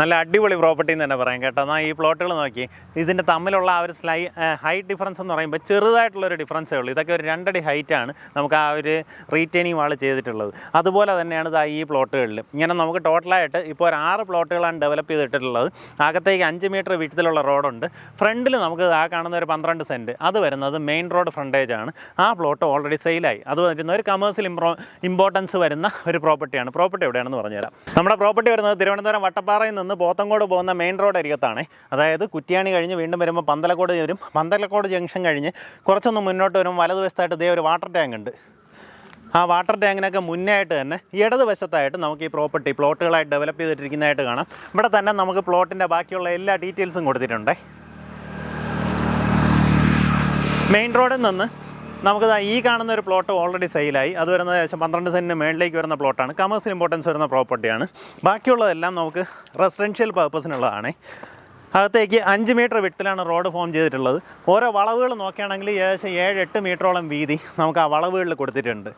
നല്ല അടിപൊളി പ്രോപ്പർട്ടി എന്ന് തന്നെ പറയാം കേട്ടോ. എന്നാൽ ഈ പ്ലോട്ടുകൾ നോക്കി. ഇതിന്റെ തമ്മിലുള്ള ആ ഒരു സ്ലൈ ഹൈറ്റ് ഡിഫറൻസ് എന്ന് പറയുമ്പോൾ ചെറുതായിട്ടുള്ളൊരു ഡിഫറൻസേ ഉള്ളൂ ഇതൊക്കെ ഒരു രണ്ടടി ഹൈറ്റാണ് നമുക്ക് ആ ഒരു റീറ്റെയിനിങ് വാൾ ചെയ്തിട്ടുള്ളത്. അതുപോലെ തന്നെയാണ് ഇതാ ഈ പ്ലോട്ടുകളിൽ ഇങ്ങനെ നമുക്ക് ടോട്ടലായിട്ട് ഇപ്പോൾ ഒരു ആറ് പ്ലോട്ടുകളാണ് ഡെവലപ്പ് ചെയ്തിട്ടുള്ളത്. അകത്തേക്ക് അഞ്ച് മീറ്റർ വീട്ടിലുള്ള റോഡുണ്ട് ഫ്രണ്ടിൽ നമുക്ക് ആ കാണുന്ന ഒരു പന്ത്രണ്ട് സെന്റ് അത് വരുന്നത് മെയിൻ റോഡ് ഫ്രണ്ടേജ് ആണ്. ആ പ്ലോട്ട് ഓൾറെഡി സെയിലായി അത് വരുന്ന ഒരു കമേഴ്സ്യൽ ഇംപ്രോ ഇമ്പോർട്ടൻസ് വരുന്ന ഒരു പ്രോപ്പർട്ടിയാണ് പ്രോപ്പർട്ടി എവിടെയാണെന്ന് പറഞ്ഞുതരാം. നമ്മുടെ പ്രോപ്പർട്ടി വരുന്നത് തിരുവനന്തപുരം വട്ടപ്പാറയിൽ നിന്ന് പോത്തങ്കോട് പോകുന്ന മെയിൻ റോഡ് അരികത്താണ്. അതായത് കുറ്റിയാണി കഴിഞ്ഞ് വീണ്ടും വരുമ്പോൾ പന്തലക്കോട് വരും. പന്തലക്കോട് ജംഗ്ഷൻ കഴിഞ്ഞ് കുറച്ചൊന്ന് മുന്നോട്ട് വരും വലതുവശത്തായിട്ട് ഇതേ ഒരു വാട്ടർ ടാങ്ക് ഉണ്ട്. ആ വാട്ടർ ടാങ്കിനൊക്കെ മുന്നേ ആയിട്ട് തന്നെ ഇടതുവശത്തായിട്ട് നമുക്ക് ഈ പ്രോപ്പർട്ടി പ്ലോട്ടുകളായിട്ട് ഡെവലപ്പ് ചെയ്തിട്ടിരിക്കുന്നതായിട്ട് കാണാം. ഇവിടെ തന്നെ നമുക്ക് പ്ലോട്ടിന്റെ ബാക്കിയുള്ള എല്ലാ ഡീറ്റെയിൽസും കൊടുത്തിട്ടുണ്ട്. മെയിൻ റോഡിൽ നിന്ന് നമുക്ക് ദാ ഈ കാണുന്ന ഒരു പ്ലോട്ട് ഓൾറെഡി സെയിലായി അത് വരുന്നത് ഏകദേശം പന്ത്രണ്ട് സെന്റിന് മേളിലേക്ക് വരുന്ന പ്ലോട്ടാണ് കമേഴ്സ്യൽ ഇമ്പോർട്ടൻസ് വരുന്ന പ്രോപ്പർട്ടിയാണ് ബാക്കിയുള്ളതെല്ലാം നമുക്ക് റെസിഡൻഷ്യൽ പർപ്പസിനുള്ളതാണ് അകത്തേക്ക് അഞ്ച് മീറ്റർ വിട്ടിലാണ് റോഡ് ഫോം ചെയ്തിട്ടുള്ളത്. ഓരോ വളവുകൾ നോക്കുകയാണെങ്കിൽ ഏകദേശം ഏഴ് എട്ട് മീറ്ററോളം വീതി നമുക്ക് ആ വളവുകളിൽ കൊടുത്തിട്ടുണ്ട്.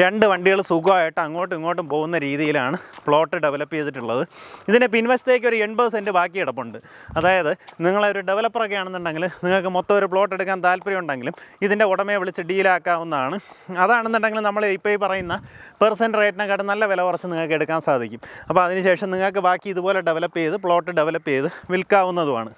രണ്ട് വണ്ടികൾ സുഖമായിട്ട് അങ്ങോട്ടും ഇങ്ങോട്ടും പോകുന്ന രീതിയിലാണ് പ്ലോട്ട് ഡെവലപ്പ് ചെയ്തിട്ടുള്ളത്. ഇതിന്റെ പിൻവശത്തേക്ക് ഒരു എൺപത് സെന്റ് ബാക്കി കിടപ്പുണ്ട്. അതായത് നിങ്ങളൊരു ഡെവലപ്പറൊക്കെ ആണെന്നുണ്ടെങ്കിൽ നിങ്ങൾക്ക് മൊത്തം ഒരു പ്ലോട്ട് എടുക്കാൻ താല്പര്യമുണ്ടെങ്കിലും ഇതിന്റെ ഉടമയെ വിളിച്ച് ഡീലാക്കാവുന്നതാണ് അതാണെന്നുണ്ടെങ്കിൽ നമ്മൾ ഇപ്പോൾ ഈ പറയുന്ന പെർസെന്റ് റേറ്റിനെക്കാട്ടും നല്ല വില കുറച്ച് നിങ്ങൾക്ക് എടുക്കാൻ സാധിക്കും. അപ്പോൾ അതിനുശേഷം നിങ്ങൾക്ക് ബാക്കി ഇതുപോലെ ഡെവലപ്പ് ചെയ്ത് പ്ലോട്ട് ഡെവലപ്പ് ചെയ്ത് വിൽക്കാവുന്നതുമാണ്.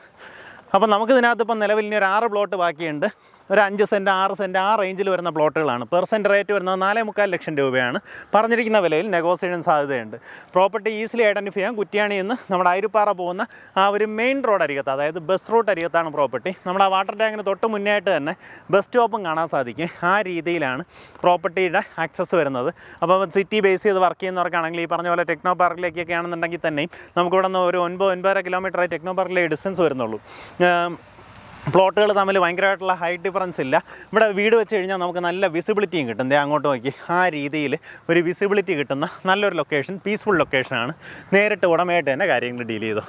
അപ്പോൾ നമുക്കിതിനകത്ത് ഇപ്പം നിലവിൽ ഇനി ഒരു ആറ് പ്ലോട്ട് ബാക്കിയുണ്ട്. ഒരു അഞ്ച് സെന്റ് ആറ് സെന്റ് ആ റേഞ്ചിൽ വരുന്ന പ്ലോട്ടുകളാണ്. പെർസെന്റ് റേറ്റ് വരുന്നത് നാലേ മുക്കാൽ ലക്ഷം രൂപയാണ്. പറഞ്ഞിരിക്കുന്ന വിലയിൽ നെഗോസിയേഷൻ സാധ്യതയുണ്ട്. പ്രോപ്പർട്ടി ഈസിലി ഐഡന്റിഫൈ ചെയ്യാൻ കുറ്റിയാണി എന്ന് നമ്മുടെ അരിപ്പാറ പോകുന്ന ആ ഒരു മെയിൻ റോഡ് അരികത്ത് അതായത് ബസ് റൂട്ട് അരികത്താണ് പ്രോപ്പർട്ടി നമ്മുടെ ആ വാട്ടർ ടാങ്കിന് തൊട്ട് മുന്നേയായിട്ട് തന്നെ ബസ് സ്റ്റോപ്പും കാണാൻ സാധിക്കും. ആ രീതിയിലാണ് പ്രോപ്പർട്ടിയുടെ ആക്സസ് വരുന്നത്. അപ്പോൾ സിറ്റി ബേസ് ചെയ്ത് വർക്ക് ചെയ്യുന്നവർക്കാണെങ്കിൽ ഈ പറഞ്ഞ പോലെ ടെക്നോ പാർക്കിലേക്കൊക്കെ ആണെന്നുണ്ടെങ്കിൽ തന്നെയും നമുക്കിവിടെ നിന്ന് ഒരു ഒൻപത് ഒൻപതര കിലോമീറ്ററായി ടെക്നോ പാർക്കിലേക്ക് ഡിസ്റ്റൻസ് വരുന്നുള്ളൂ. പ്ലോട്ടുകൾ തമ്മിൽ ഭയങ്കരമായിട്ടുള്ള ഹൈറ്റ് ഡിഫറൻസ് ഇല്ല. ഇവിടെ വീട് വെച്ച് കഴിഞ്ഞാൽ നമുക്ക് നല്ല വിസിബിലിറ്റിയും കിട്ടും. ദേ അങ്ങോട്ട് നോക്കി. ആ രീതിയിൽ ഒരു വിസിബിലിറ്റി കിട്ടുന്ന നല്ലൊരു ലൊക്കേഷൻ പീസ്ഫുൾ ലൊക്കേഷനാണ് നേരിട്ട് ഉടമയായിട്ട് തന്നെ കാര്യങ്ങൾ ഡീൽ ചെയ്തു.